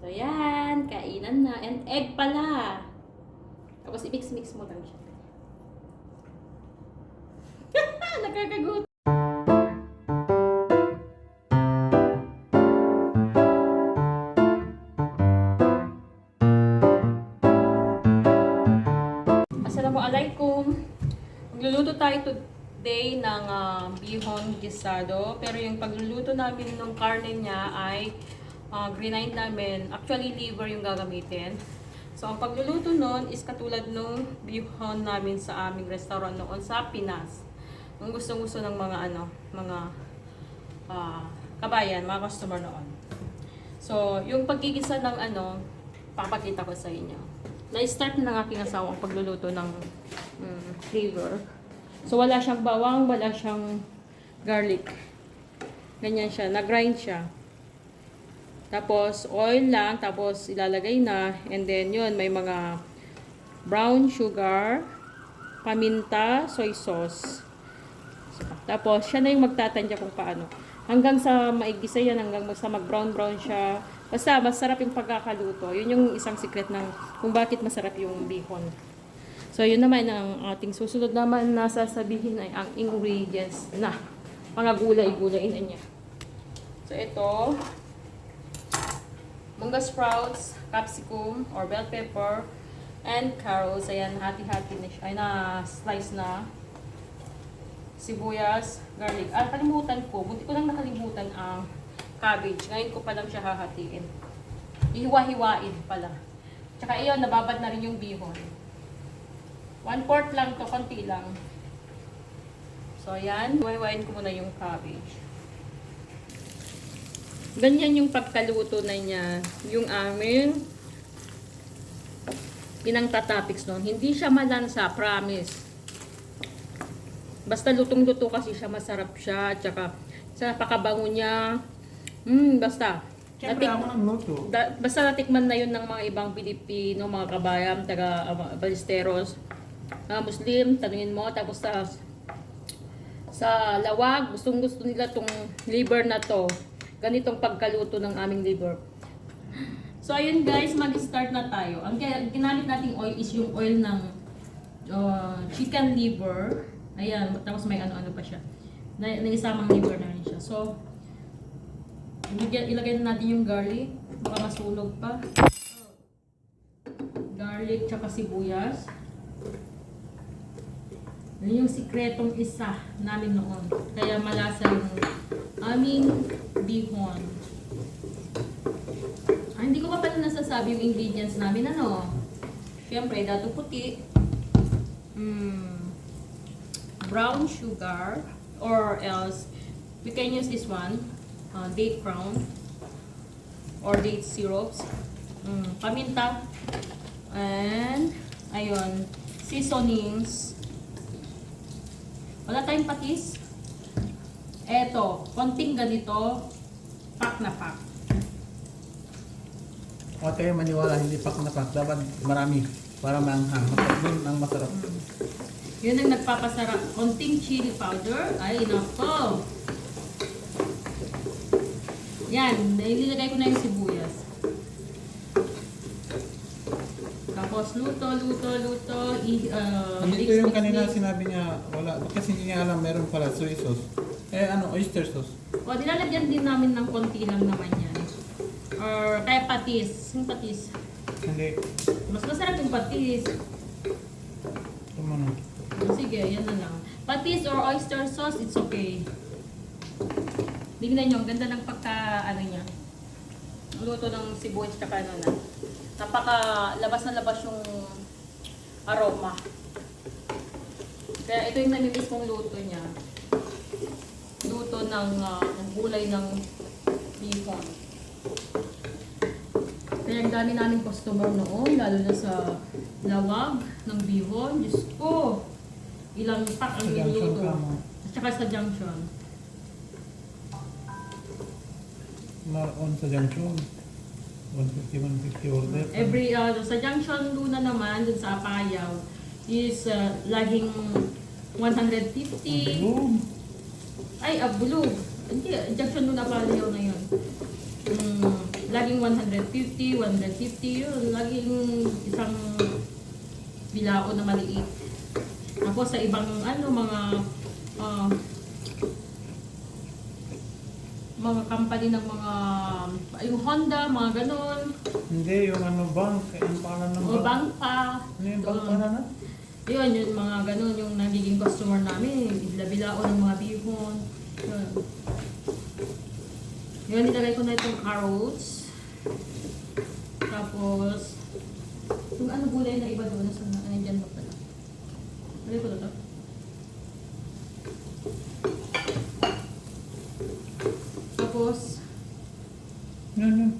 So, yan. Kainan na. And egg pala. Tapos, i-mix-mix mo lang siya. Nakakagut. Assalamualaikum. Magluluto tayo today ng ah, bihon gisado. Pero yung pagluluto namin ng karne niya ay uh, grind namin. Actually, liver yung gagamitin. So, ang pagluluto nun is katulad nung bihon namin sa aming restaurant noon sa Pinas. Ang gustong-gusto ng mga ano, mga ah, kabayan, mga customer noon. So, yung pagkikisa ng ano, papakita ko sa inyo. Na-start na ng aking asawa ang pagluluto ng mm, liver. So, wala siyang bawang, wala siyang garlic. Ganyan siya. Nag-grind siya. Tapos, oil lang. Tapos, ilalagay na. And then, yun, may mga brown sugar, paminta, soy sauce. Tapos, siya na yung magtatansya kung paano. Hanggang sa maigisa yan, hanggang sa mag-brown-brown siya. Basta, masarap yung pagkakaluto. Yun yung isang secret ng kung bakit masarap yung bihon. So, yun naman ang ating susunod naman na sasabihin ay ang ingredients na mga gulay-gulay na niya. So, ito, mungga sprouts, capsicum or bell pepper, and carrots. Ayan, hati-hati na siya. Ay, na-slice na. Sibuyas, garlic. Ah, kalimutan ko. Buti ko lang nakalimutan ang cabbage. Ngayon ko pa lang siya hahatiin. Ihiwa-hiwain pala. Tsaka iyon, nababad na rin yung bihon. One fourth lang to, konti lang. So, ayan. Hiwa-hiwain ko muna yung cabbage. Ganyan yung pagkaluto na niya. Yung amin, inang tatapix noon. Hindi siya malansa, promise. Basta lutong-luto kasi siya, masarap siya. Tsaka, sa pakabango niya, hmm, basta. Siyempre Natik- ako ng luto. da- basta natikman na yun ng mga ibang Pilipino, mga kabayan, taga uh, Balisteros, mga Muslim, tanungin mo, tapos sa sa lawag, gustong gusto nila tong liver na to. Ganitong pagkaluto ng aming liver. So ayun guys, mag-start na tayo. Ang gi- ginamit nating oil is yung oil ng uh, chicken liver. Ayan, tapos may ano-ano pa siya. Na, naisamang liver na rin siya. So, ilagay na natin yung garlic. Baka masunog pa. Garlic tsaka sibuyas. Yun yung sikretong isa namin noon. Kaya malasa yung aming bihon. Ah, hindi ko pa pala nasasabi yung ingredients namin. Ano? Siyempre, dato puti. Mm, brown sugar. Or else, we can use this one. uh, date crown. Or date syrups. Mm, paminta. And, ayun, seasonings. Wala tayong patis. Eto, konting ganito, pack na pack. Huwag kayo maniwala, hindi pak na pak. Dapat marami para maanghang. Masarap dun ang masarap. Yun ang nagpapasarap. Konting chili powder. Ay, nako. Yan, nililagay ko na yung sibuyas. Tapos luto, luto, luto. I, uh, Nandito mix, yung mix, kanina sinabi niya, wala. Kasi hindi niya alam, meron pala soy sauce. Eh ano, oyster sauce. O, nilalagyan din namin ng konti lang naman yan. Or kaya patis. Yung patis. Hindi. Mas masarap yung patis. Ito mo na. O, Sige, yan na lang. Patis or oyster sauce, it's okay. Tingnan nyo, ang ganda ng pagka, ano niya. Luto ng sibuyas tsaka ano na. Napaka labas na labas yung aroma. Kaya ito yung namimiss kong luto niya. Luto ng ah, ng gulay ng bihon. Kaya ang dami namin customer noon, lalo na sa lawag ng bihon. Diyos ko, ilang pack ang niluto. At saka sa junction. Na-on sa junction. 150, 150 order. Every, uh, sa junction Luna naman, dun sa Apayaw, is uh, laging 150. Boom! Ay, Abulog. Hindi, junction Luna Apayaw na yun. Mm, laging 150, 150 yun. Laging isang bilao na maliit. Tapos sa ibang ano mga ah, mga company ng mga yung Honda, mga ganon. Hindi, yung ano bank. Ang pangalan ng O bank pa. Ano yung bank Doon. na na? Yun, yung mga ganun, yung nagiging customer namin, bila-bilao ng mga bihon. Yun. Yun, nilagay ko na itong carrots. Tapos, yung ano gulay na iba doon, nasa na, ano dyan ba pala? Lagay ko na to. Tapos, Yan, yan.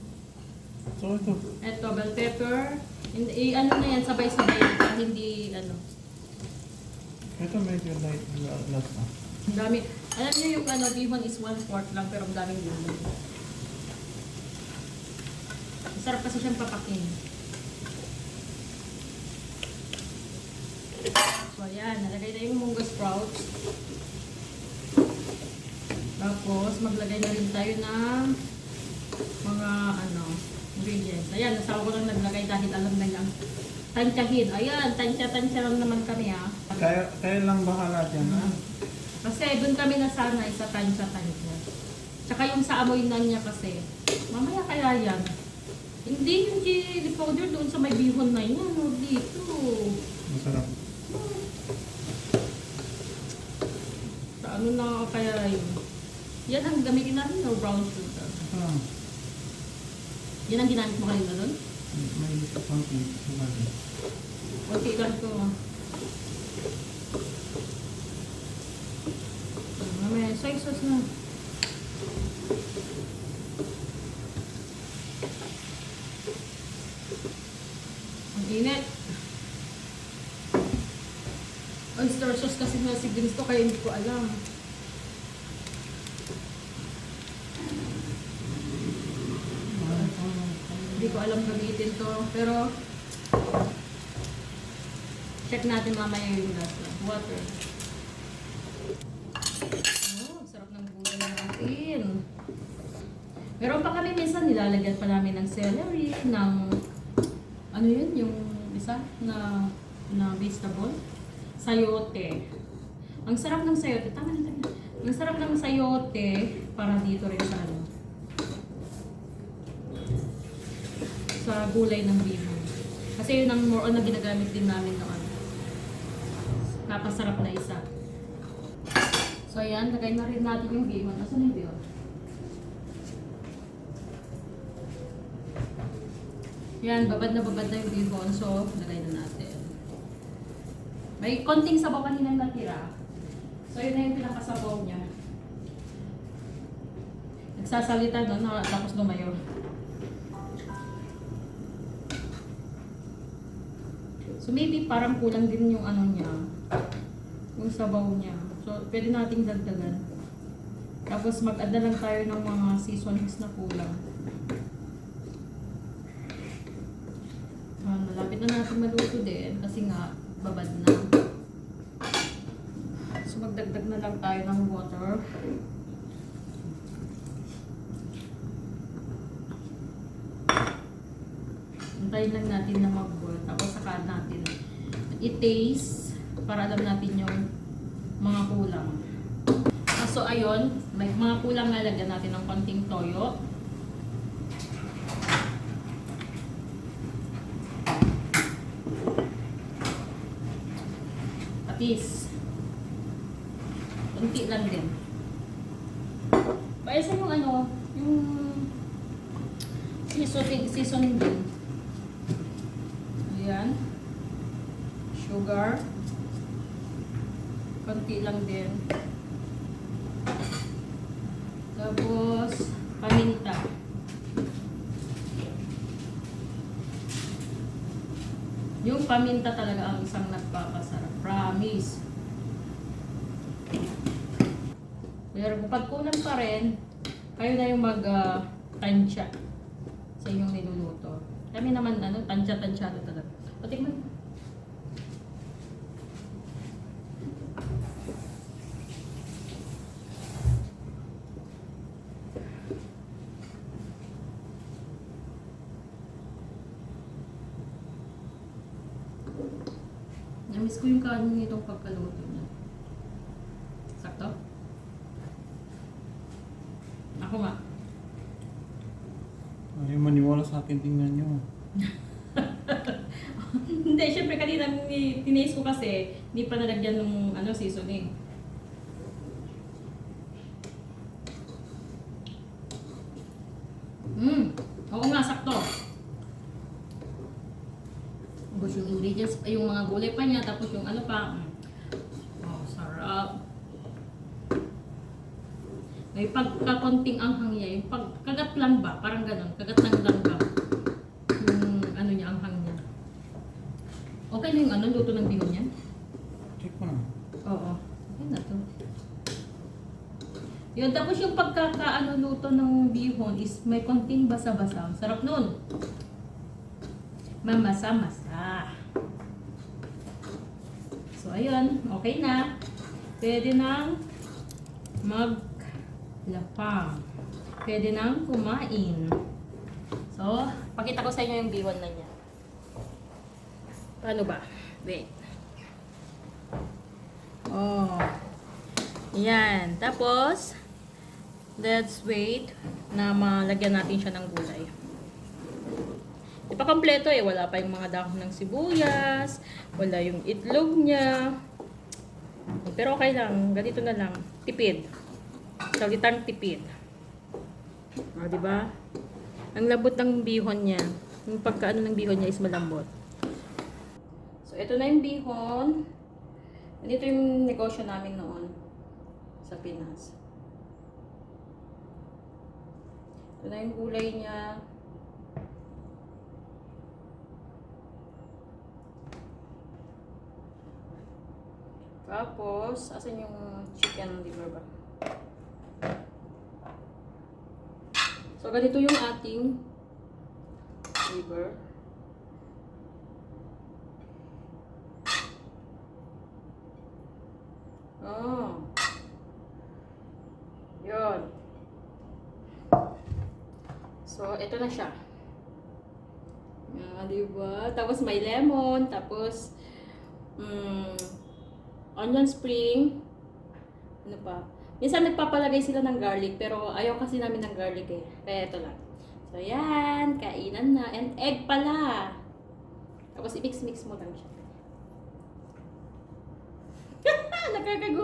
So ito. eto, bell pepper. Hindi, i- ano na yan, sabay-sabay, para hindi, ano, Ito medyo light last na. Ang dami. Alam niyo yung ano, bihon is one fourth lang pero ang daming gulay. Masarap kasi siyang papakin. So ayan, nalagay na yung munggo sprouts. Tapos maglagay na rin tayo ng mga ano, ingredients. Ayan, nasawa ko lang naglagay dahil alam na niyang tansyahin. Ayan, tansya-tansya lang naman kami ah. Kaya, kaya lang bahala dyan, ha? Kasi doon kami nasanay sa tansya-tansya. Tsaka yung sa amoy na niya kasi, mamaya kaya yan. Hindi yung chili powder doon sa may bihon na yan, o dito. Masarap. Sa ano na kaya yun. Yan ang gamitin natin, no brown sugar. Ah, Yan ang ginamit mo kanina doon? may konti. Sabagay. Kunti lang to. ah. Ah, Mamaya, soy sauce na. Ang init. Oyster sauce kasi na si Gusto kaya hindi ko alam. Hindi ko alam gamitin to. Pero, check natin mamaya yung lasa. Water. Oh, sarap ng gulay natin. Meron pa kami minsan nilalagyan pa namin ng celery, ng ano yun, yung isa na na vegetable. Sayote. Ang sarap ng sayote. Tama na, tama. Ang sarap ng sayote para dito rin sa ano. Sa gulay ng bihon. Kasi yun ang more on na ginagamit din namin noon. Napasarap na isa. So ayan, lagay na rin natin yung bihon. Nasaan yung bihon? Yan, babad na babad na yung bihon. So, lagay na natin. May konting sabaw kanina natira. So, yun na yung pinakasabaw niya. Nagsasalita doon, tapos lumayo. So, maybe parang kulang din yung ano niya. Yung sabaw niya. So, pwede nating dagdagan. Tapos, mag-add lang tayo ng mga seasonings na kulang. Ah, malapit na natin maluto din kasi nga babad na. So magdagdag na lang tayo ng water. Antayin lang natin na mag-boil. Tapos saka natin i-taste para alam natin yung mga kulang. Ah, so ayun, may mga kulang na lagyan natin ng konting toyo. patis. Kunti lang din. Paisa yung ano, yung seasoning, seasoning din. Ayan. Sugar. Kunti lang din. Tapos, paminta. Yung paminta talaga ang isang nagpapasarap. Promise. Pero kung pag kulang pa rin, kayo na yung mag-tansya sa inyong niluluto. Kami naman, ano, tansya-tansya talaga. Patikman. Namiss ko yung kanin nitong pagkaluto niya. Sakto? Ako nga. Ayaw maniwala sa akin, tingnan niyo. Hindi, syempre kanina ni tinaste ko kasi hindi pa nalagyan ng ano seasoning. Hmm, oo nga, sakto. Tapos yung ingredients, yung mga gulay pa niya, tapos yung ano pa. mm. Oh, sarap. May pagkakonting anghang niya, yung pagkagat lang ba, parang ganun, kagat lang lang ba. Yung ano niya, anghang niya. Okay na yung ano, luto ng bihon niya? Check mo na. Oo. Okay na to. Yun, tapos yung pagkakaano luto ng bihon is may konting basa-basa. Sarap nun. Mamasa-masa. So, ayun. Okay na. Pwede nang maglapang. Pwede nang kumain. So, pakita ko sa inyo yung bihon na niya. Paano ba? Wait. Oh. Yan. Tapos, let's wait na malagyan natin siya ng gulay. Di pa kompleto eh. Wala pa yung mga dahon ng sibuyas. Wala yung itlog niya. Pero okay lang. Ganito na lang. Tipid. Salitang tipid. O, di ba? Ang labot ng bihon niya. Yung pagkaano ng bihon niya is malambot. Ito na yung bihon. Dito yung negosyo namin noon sa Pinas. Ito na yung gulay niya. Tapos, asan yung chicken liver ba? So, ganito yung ating liver. Oh. Yun. So, ito na siya. Ah, di ba? Tapos may lemon, tapos mm, onion spring. Ano pa? Minsan nagpapalagay sila ng garlic, pero ayaw kasi namin ng garlic eh. Kaya ito lang. So, yan. Kainan na. And egg pala. Tapos i-mix-mix mo lang siya. Nakakagutom.